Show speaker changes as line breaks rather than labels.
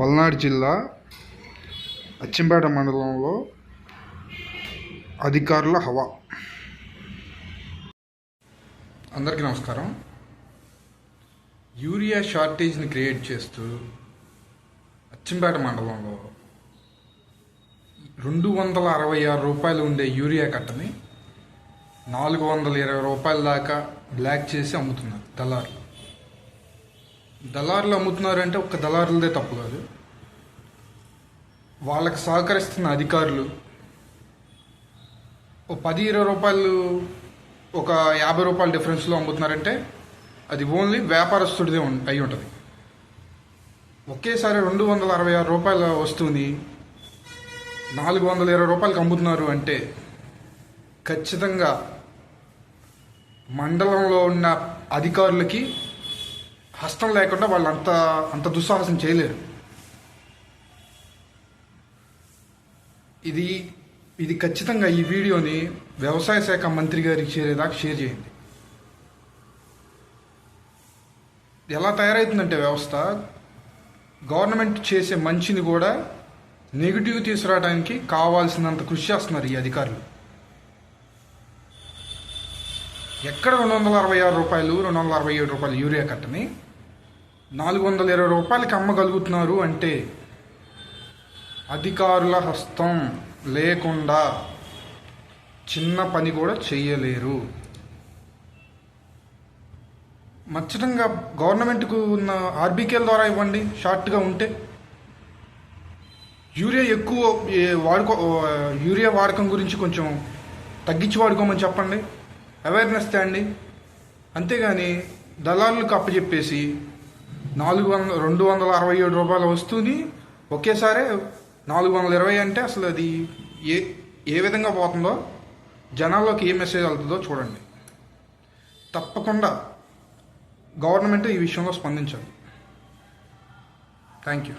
పల్నాడు జిల్లా అచ్చంపేట మండలంలో అధికారుల హవా. అందరికీ నమస్కారం. యూరియా షార్టేజ్ని క్రియేట్ చేస్తూ అచ్చంపేట మండలంలో రెండు వందల అరవై ఆరు రూపాయలు ఉండే యూరియా కట్టని నాలుగు వందల ఇరవై రూపాయల దాకా బ్లాక్ చేసి అమ్ముతున్నారు దళారులు. దళారులు అమ్ముతున్నారు అంటే ఒక్క దళారులదే తప్పు కాదు. వాళ్ళకి సహకరిస్తున్న అధికారులు ఓ పది ఇరవై రూపాయలు ఒక యాభై రూపాయల డిఫరెన్స్లో అమ్ముతున్నారంటే అది ఓన్లీ వ్యాపారస్తుడిదే అయి ఉంటుంది. ఒకేసారి రెండు వందల అరవై ఆరు రూపాయల వస్తువుని నాలుగు వందల ఇరవై రూపాయలకి అమ్ముతున్నారు అంటే ఖచ్చితంగా మండలంలో ఉన్న అధికారులకి హస్తం లేకుండా వాళ్ళు అంత అంత దుస్సాహసం చేయలేరు. ఇది ఇది ఖచ్చితంగా ఈ వీడియోని వ్యవసాయ శాఖ మంత్రి గారికి చేరేదాకా షేర్ చేయండి. ఎలా తయారవుతుందంటే వ్యవస్థ గవర్నమెంట్ చేసే మంచిని కూడా నెగిటివ్ తీసుకురావడానికి కావాల్సినంత కృషి చేస్తున్నారు ఈ అధికారులు. ఎక్కడ రెండు వందల అరవై ఆరు రూపాయలు రెండు వందల అరవై ఏడు రూపాయలు యూరియా కట్టని నాలుగు వందల ఇరవై రూపాయలకి అమ్మగలుగుతున్నారు అంటే అధికారుల హస్తం లేకుండా చిన్న పని కూడా చేయలేరు మచ్చటంగా గవర్నమెంట్కు ఉన్న ఆర్బీకేల ద్వారా ఇవ్వండి షార్ట్గా ఉంటే. యూరియా ఎక్కువ వాడుకో యూరియా వాడకం గురించి కొంచెం తగ్గించి వాడుకోమని చెప్పండి. అవేర్నెస్ తేండి అంతేగాని దళారులకు అప్పచెప్పేసి నాలుగు వందల రెండు వందల అరవై ఏడు రూపాయల వస్తువుని ఒకేసారి నాలుగు వందల ఇరవై అంటే అసలు అది ఏ ఏ విధంగా పోతుందో జనాల్లోకి ఏ మెసేజ్ వెళ్తుందో చూడండి. తప్పకుండా గవర్నమెంట్ ఈ విషయంలో స్పందించాలి. Thank you